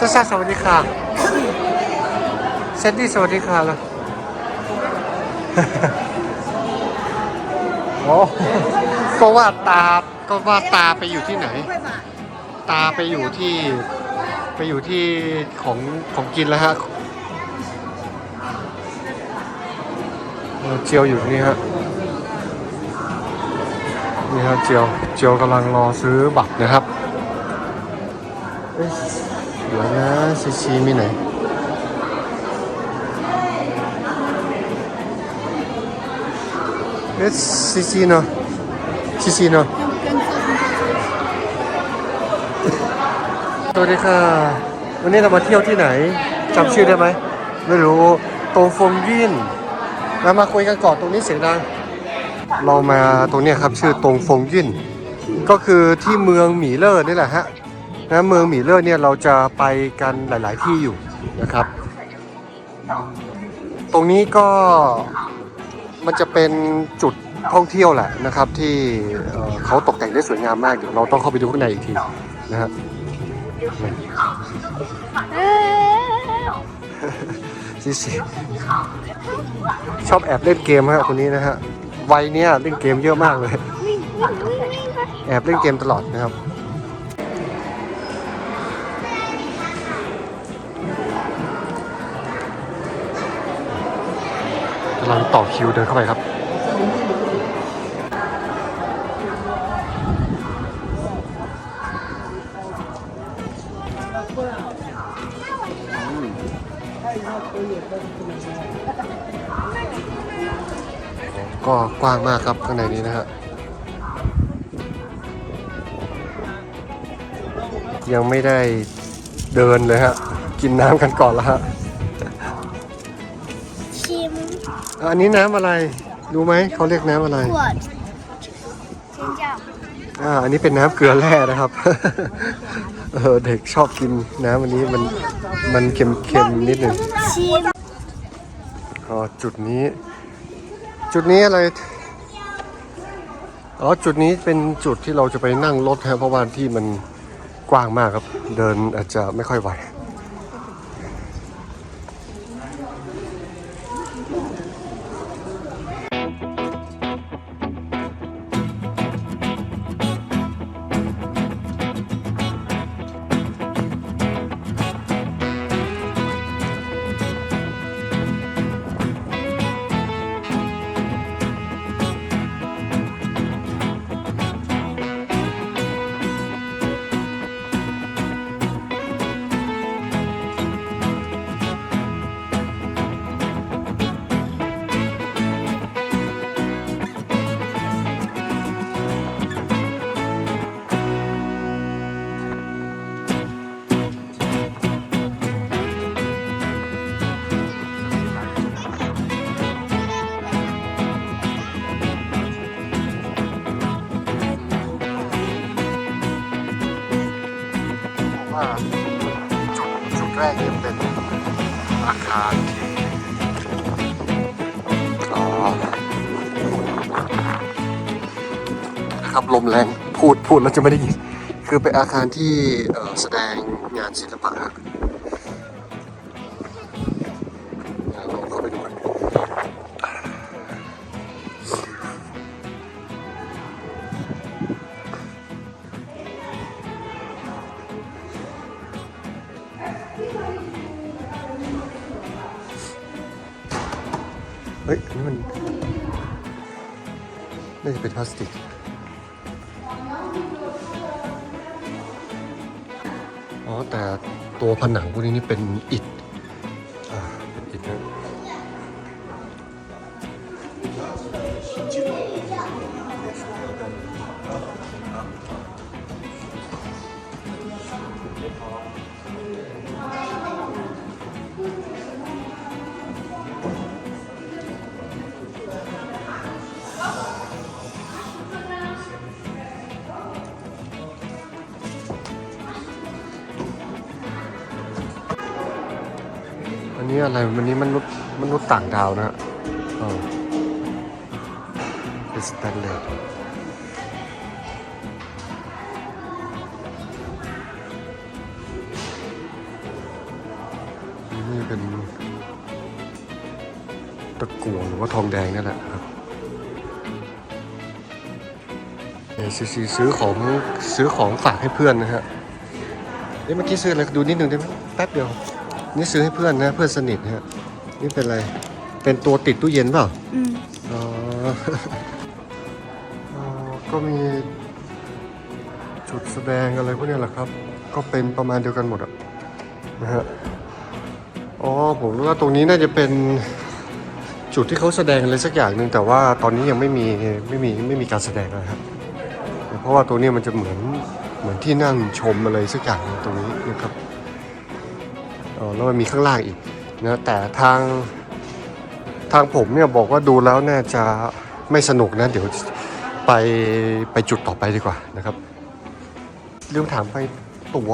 ซ่าซ่าสวัสดีค่ะเซนดี้สวัสดีค่ะเลยโอ้ก็ว่าตาก็ว่าตาไปอยู่ที่ไหน ตาไปอยู่ที่ไปอยู่ที่ของของกินแล้วฮะเออเจียวอยู่นี่ฮะนี่ฮะเจียวเจียวกำลังรอซื้อบัตรนะครับ เอ๊ะเดี๋ยวนะซีซีมีไหนเอ๊ะซีซีเนาะซีซีเนาะสวัสดีค่ะ วันนี้เรามาเที่ยวที่ไหนจำชื่อได้ไหมไม่รู้ตรงฟงยินมามาคุยกันก่อนตรงนี้เสียงดังเรามาตรงนี้ครับชื่อตรงฟงยินก็คือที่เมืองหมีเลอร์นี่แหละฮะ นะเมืองหมีเลอร์เนี่ยเราจะไปกันหลาย ๆ ที่อยู่นะครับ ตรงนี้ก็มันจะเป็นจุดท่องเที่ยวแหละนะครับ ที่เเขาตกแต่งได้สวยงามมากเดี๋ยวเราต้องเข้าไปดูข้างในอีกทีนะฮะซีซีชอบแอบเล่นเกมฮะคนนี้นะฮะวัยเนี้ยเล่นเกมเยอะมากเลย แอบเล่นเกมตลอดนะครับ ลังต่อคิวเดินเข้าไปครับก็กว้างมากครับข้างในนี้นะฮะยังไม่ได้เดินเลยฮะ กินน้ำกันก่อนแล้วฮะ ชิมอันนี้น้ำอะไร รู้ไหมเขาเรียกน้ำอะไร ขวดชิมจับอ่า อันนี้เป็นน้ำเกลือแร่นะครับ เออเด็กชอบกินน้ำอันนี้มันมันเค็มๆนิดหนึ่งชิมอ๋อจุดนี้ จุดนี้อะไรอ๋อจุดนี้เป็นจุดที่เราจะไปนั่งรถฮะเพราะว่าที่มันกว้างมากครับ เดินอาจจะไม่ค่อยไหว ครับลมแรงพูดพูดแล้วจะไม่ได้ยิน คือเป็นอาคารที่แสดงงานศิลปะเดี๋ยวลองเข้าไปดูกันเฮ้ยอันนี้มันน่าจะเป็นพลาสติก แต่ตัวผนังพวกนี้นี่เป็นอิฐอ่าเป็นอิฐนะ นี้อะไรวันนี้มนุษย์มนุษย์ต่างดาวนะฮะอ๋อเป็นสแตนเลสนี่เป็นตะกั่วหรือว่าทองแดงนั่นแหละครับเอซีซีซื้อของซื้อของฝากให้เพื่อนนะฮะเอ๊ะเมื่อกี้ซื้ออะไรดูนิดนึงได้ไหมแป๊บเดียว นี่ซื้อให้เพื่อนนะเพื่อนสนิทนะฮะนี่เป็นอะไร เป็นตัวติดตู้เย็นเปล่า嗯，อ๋ออ๋อก็มีจุดแสดงอะไรพวกเนี้ยแหละครับ ก็เป็นประมาณเดียวกันหมดอะนะฮะอ๋อผมรู้ว่าตรงนี้น่าจะเป็นจุดที่เขาแสดงอะไรสักอย่างหนึ่งแต่ว่าตอนนี้ยังไม่มีไม่มีไม่มีการแสดงนะครับ เพราะว่าตัวเนี้ยมันจะเหมือนเหมือนที่นั่งชมอะไรสักอย่างหนึ่งตรงนี้นะครับ อ๋อแล้วมันมีข้างล่างอีกนะแต่ทางทางผมเนี่ยบอกว่าดูแล้วน่าจะไม่สนุกนะ เดี๋ยวไปไปจุดต่อไปดีกว่านะครับลืมถามไปตั๋ว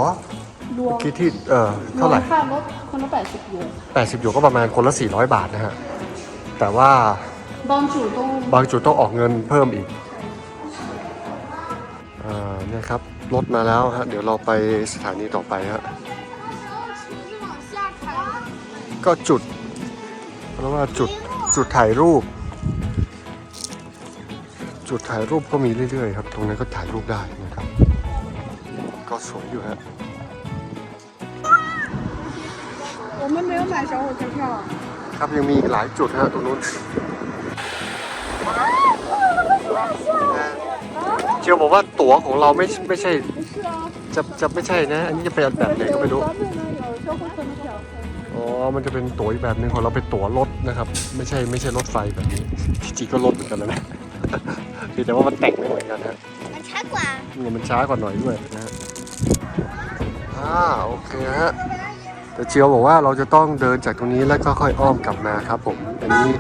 รวมเมื่อกี้ที่เอ่อเท่าไหร่วมค่ารถคนละแปดสิบหยวน80หยวนก็ประมาณคนละ 400 บาทนะฮะ แต่ว่าบางจุดต้องบางจุดต้องออกเงินเพิ่มอีกอ่าเนี่ยครับ รถมาแล้วฮะ เดี๋ยวเราไปสถานีต่อไปฮะ ก็จุดเพราะว่าจุดจุดถ่ายรูป จุดถ่ายรูปก็มีเรื่อยๆครับ ตรงนั้นก็ถ่ายรูปได้นะครับ ก็สวยอยู่ฮะ 我们没有买小火车票。 ครับยังมีอีกหลายจุดฮะตรงนู้นเจียวบอกว่าตั๋วของเราไม่ไม่ใช่ 不是啊， จะจะไม่ใช่นะ อันนี้จะเป็นแบบไหนก็ไม่รู้ อ๋อ มันจะเป็นตั๋วอีกแบบหนึ่งของเราเป็นตั๋วรถนะครับ ไม่ใช่ไม่ใช่รถไฟแบบนี้จีก็รถเหมือนกันแล้วนะแต่ว่ามันแตกงไม่เหมือนกันฮะมันช้ากว่ามันช้ากว่าหน่อยด้วยนะฮะอ่าโอเคฮะแต่เชียวบอกว่าเราจะต้องเดินจากตรงนี้แล้วก็ค่อยอ้อมกลับมาครับผมอันนี้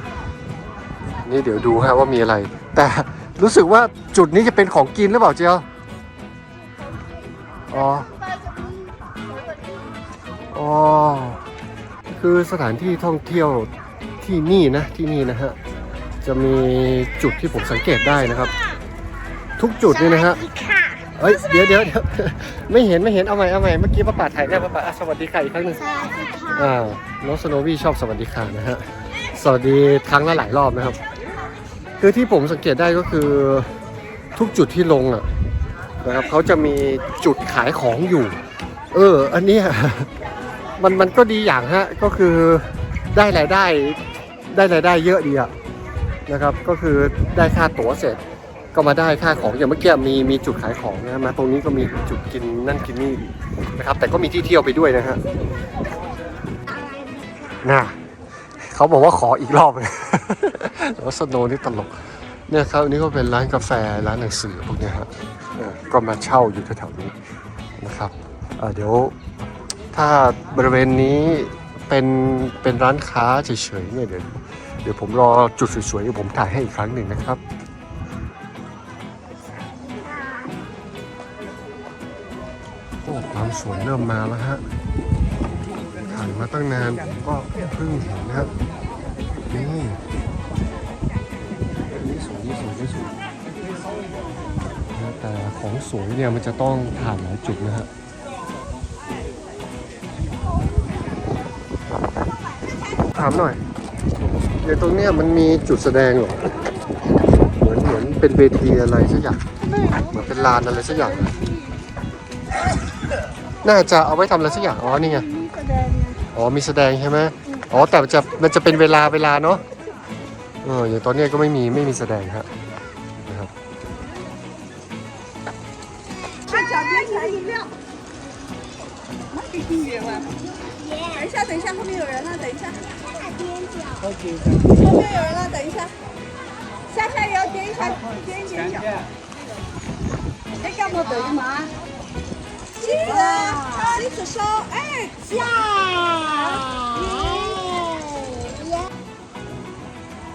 นี่เดี๋ยวดูฮะว่ามีอะไร แต่รู้สึกว่าจุดนี้จะเป็นของกินหรือเปล่าเจียวอ๋ออ๋อ คือสถานที่ท่องเที่ยวที่นี่นะที่นี่นะฮะจะมีจุดที่ผมสังเกตได้นะครับ ทุกจุดนี่นะฮะเอ้ยเดี๋ยวเดี๋ยวเดี๋ยวไม่เห็นไม่เห็นเอาใหม่เอาใหม่เมื่อกี้ป้าป่าถ่ายได้ป้าป่าอะสวัสดีค่ะอีกครั้งหนึ่งอ่าน้องสโนวี่ชอบสวัสดีค่ะนะฮะสวัสดีครั้งละหลายรอบนะครับ คือที่ผมสังเกตได้ก็คือทุกจุดที่ลงอะนะครับเขาจะมีจุดขายของอยู่ เออ อันเนี้ย มันมันก็ดีอย่างฮะก็คือได้รายได้ได้รายได้เยอะดีอะนะครับ ก็คือได้ค่าตั๋วเสร็จก็มาได้ค่าของอย่างเมื่อกี้มีมีจุดขายของนะมาตรงนี้ก็มีจุดกินนั่นกินนี่นะครับ แต่ก็มีที่เที่ยวไปด้วยนะฮะน่ะเขาบอกว่าขออีกรอบแล้วสโนว์นี่ตลกเนี่ยครับอันนี้ก็เป็นร้านกาแฟร้านหนังสือพวกนี้ฮะก็มาเช่าอยู่แถวๆนี้นะครับเดี๋ยว ถ้าบริเวณนี้เป็นเป็นร้านค้าเฉยๆเนี่ยเดี๋ยวเดี๋ยวผมรอจุดสวยๆเดี๋ยวผมถ่ายให้อีกครั้งหนึ่งนะครับ โอ้ความสวยเริ่มมาแล้วฮะถ่ายมาตั้งนานก็เพิ่งเห็นนะฮะนี่นี่สวยนี่สวยนี่สวยนะแต่ของสวยเนี่ยมันจะต้องผ่านหลายจุดนะฮะ ถามหน่อย ในตรงเนี้ยมันมีจุดแสดงเหรอ เหมือนเหมือนเป็นเวทีอะไรสักอย่าง เหมือนเป็นลานอะไรสักอย่างนะน่าจะเอาไว้ทำอะไรสักอย่าง อ๋อ นี่ไงอ๋อ มีแสดงใช่ไหมอ๋อ แต่มันจะมันจะเป็นเวลาเวลาเนาะ เออ อย่างตอนเนี้ยก็ไม่มีไม่มีแสดงฮะนะครับ 那给订阅吗？等一下，等一下，后面有人了，等一下，后面有人了，等一下，下下也要点一下，点一点脚。哎，干嘛等于嘛？记得，啊，你手手，哎，下。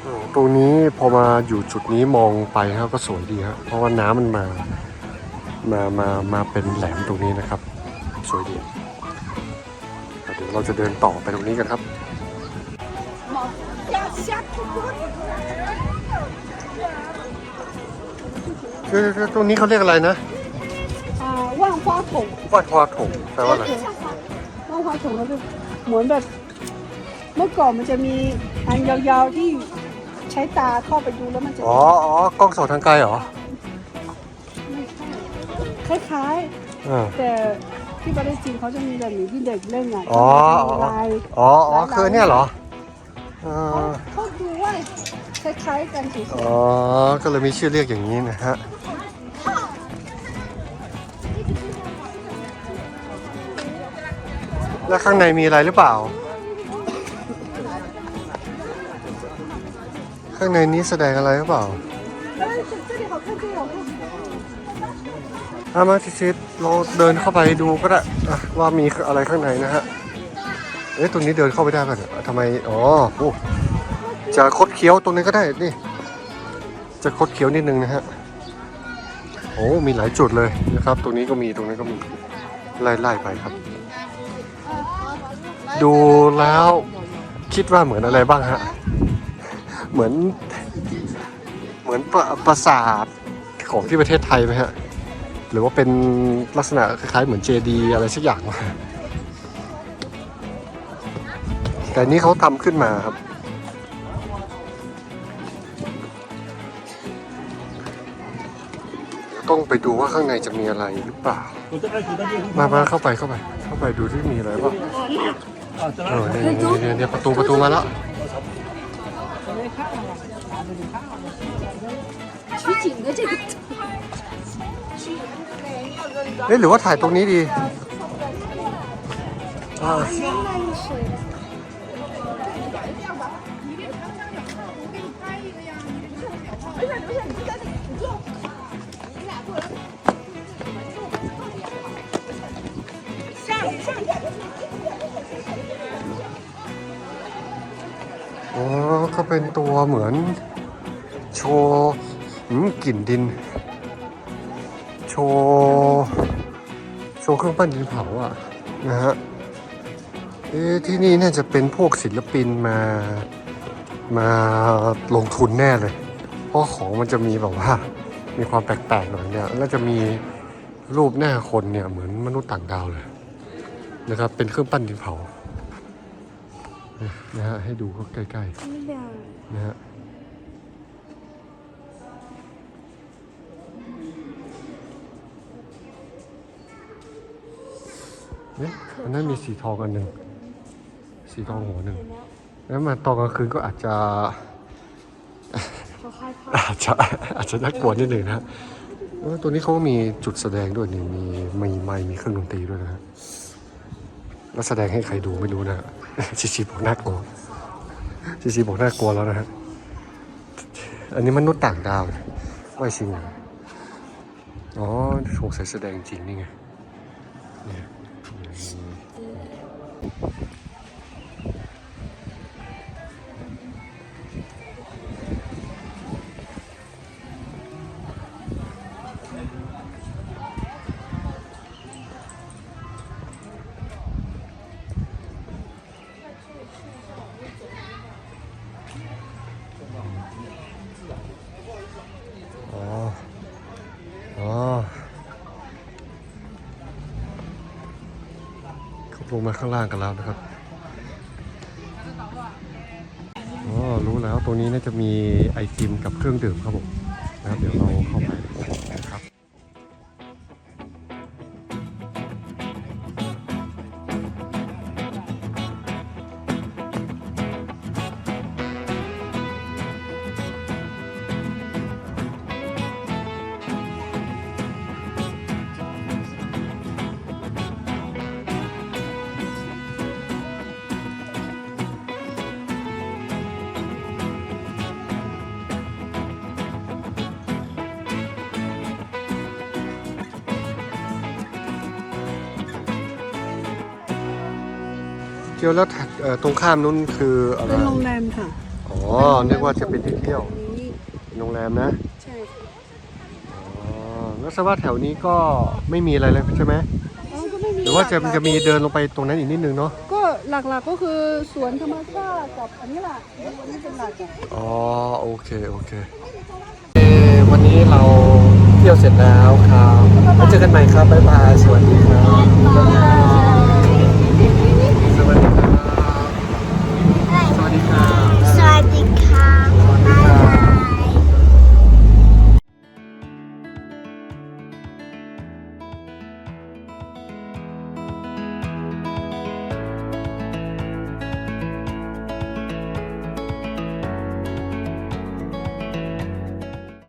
อืมตรงนี้พอมาอยู่จุดนี้มองไปครับก็สวยดีฮะ เพราะว่าน้ำมันมา มา มา มาเป็นแหลมตรงนี้นะครับ สวยดีเ เราจะเดินต่อไปตรงนี้กันครับคือตรงนี้เขาเรียกอะไรนะอ่าว่างฟ้าถงว่างฟ้าถงแปลว่าอะไรว่างฟ้าถงก็คือเหมือนแบบเมื่อก่อนมันจะมีอันยาวๆที่ใช้ตาเข้าไปดูแล้วมันจะอ๋ออ๋อกล้องส่องทางไกลเหรอคล้ายๆแต่ ที่ประเทศจีนเขาจะมีแบบนี้ที่เด็กเล่นอะอ๋อที่มันมีลายอ๋ออ๋อคือเนี่ยเหรออ่าเขาดูว่าคล้ายๆกันเฉยอ๋อ ก็เลยมีชื่อเรียกอย่างนี้นะฮะ แล้วข้างในมีอะไรหรือเปล่า ข้างในนี้แสดงอะไรหรือเปล่า ถ้ามาชิดๆเราเดินเข้าไปดูก็ได้ว่ามีอะไรข้างในนะฮะเอ๊ะตรงนี้เดินเข้าไปได้ป่ะเนี่ยทำไมอ๋อจะคดเคี้ยวตรงนี้ก็ได้นี่ จะคดเคี้ยวนิดนึงนะฮะโอ้มีหลายจุดเลยนะครับ ตรงนี้ก็มีตรงนี้ก็มีไล่ๆไปครับ ดูแล้วคิดว่าเหมือนอะไรบ้างฮะเหมือน เหมือนปราสาทของที่ประเทศไทยไหมฮะ หรือว่าเป็นลักษณะคล้ายๆเหมือนเจดีอะไรสักอย่างวะแต่อันนี้เขาทำขึ้นมาครับ เดี๋ยวต้องไปดูว่าข้างในจะมีอะไรหรือเปล่า มามาเข้าไปเข้าไป เข้าไปดูที่มีอะไรบ้างเออเนี่ยเนี่ยเนี่ยเนี่ยประตูประตูมาแล้ว 取景的这个 เอ๊ะหรือว่าถ่ายตรงนี้ดีอ๋อก็เป็นตัวเหมือนโชว์กลิ่นดิน โชว์โชว์เครื่องปั้นดินเผาอะนะฮะเอ๊ที่นี่น่าจะเป็นพวกศิลปินมามาลงทุนแน่เลย เพราะของมันจะมีแบบว่า มีความแปลกๆหน่อยเนี่ย แล้วจะมีรูปหน้าคนเนี่ยเหมือนมนุษย์ต่างดาวเลยนะครับ เป็นเครื่องปั้นดินเผานะฮะให้ดูก็ใกล้ๆนะฮะ เนี่ยอันนั้นมีสีทองอันหนึ่งสีทองหัวหนึ่งแล้วมาตอนกลางคืนก็อาจจะอาจจะอาจจะน่ากลัวนิดหนึ่งนะฮะเออตัวนี้เขาก็มีจุดแสดงด้วยนี่มีมีไมค์มีเครื่องดนตรีด้วยนะฮะแล้วแสดงให้ใครดูไม่รู้นะฮะชิชิบอกน่ากลัวซีซีบอกน่ากลัวแล้วนะฮะอันนี้มนุษย์ต่างดาวไม่จริงเหรออ๋อสงสัยแสดงจริงนี่ไงเนี่ย อ๋ ลงมาข้างล่างกันแล้วนะครับอ๋อรู้แล้วตรงนี้น่าจะมีไอติมกับเครื่องดื่มครับผมนะครับเดี๋ยวเราเข้าไป เกี่ยวแล้วถัดเอ่อตรงข้ามนู้นคืออะไรเป็นโรงแรมค่ะอ๋อนึกว่าจะเป็นที่เที่ยวนี้โรงแรมนะใช่ค่ะอ๋อแล้วแสดงว่าแถวนี้ก็ไม่มีอะไรเลยใช่ไหมอ๋อก็ไม่มีหรือว่าจะหลักๆจะมีเดินลงไปตรงนั้นอีกนิดนึงเนาะก็หลักๆก็คือสวนธรรมชาติกับอันนี้แหละอันนี้เป็นหลักอะ อ๋อโอเคโอเคเอ่อวันนี้เราเที่ยวเสร็จแล้วครับแล้วเจอกันใหม่ครับบ๊ายบายสวัสดีครับ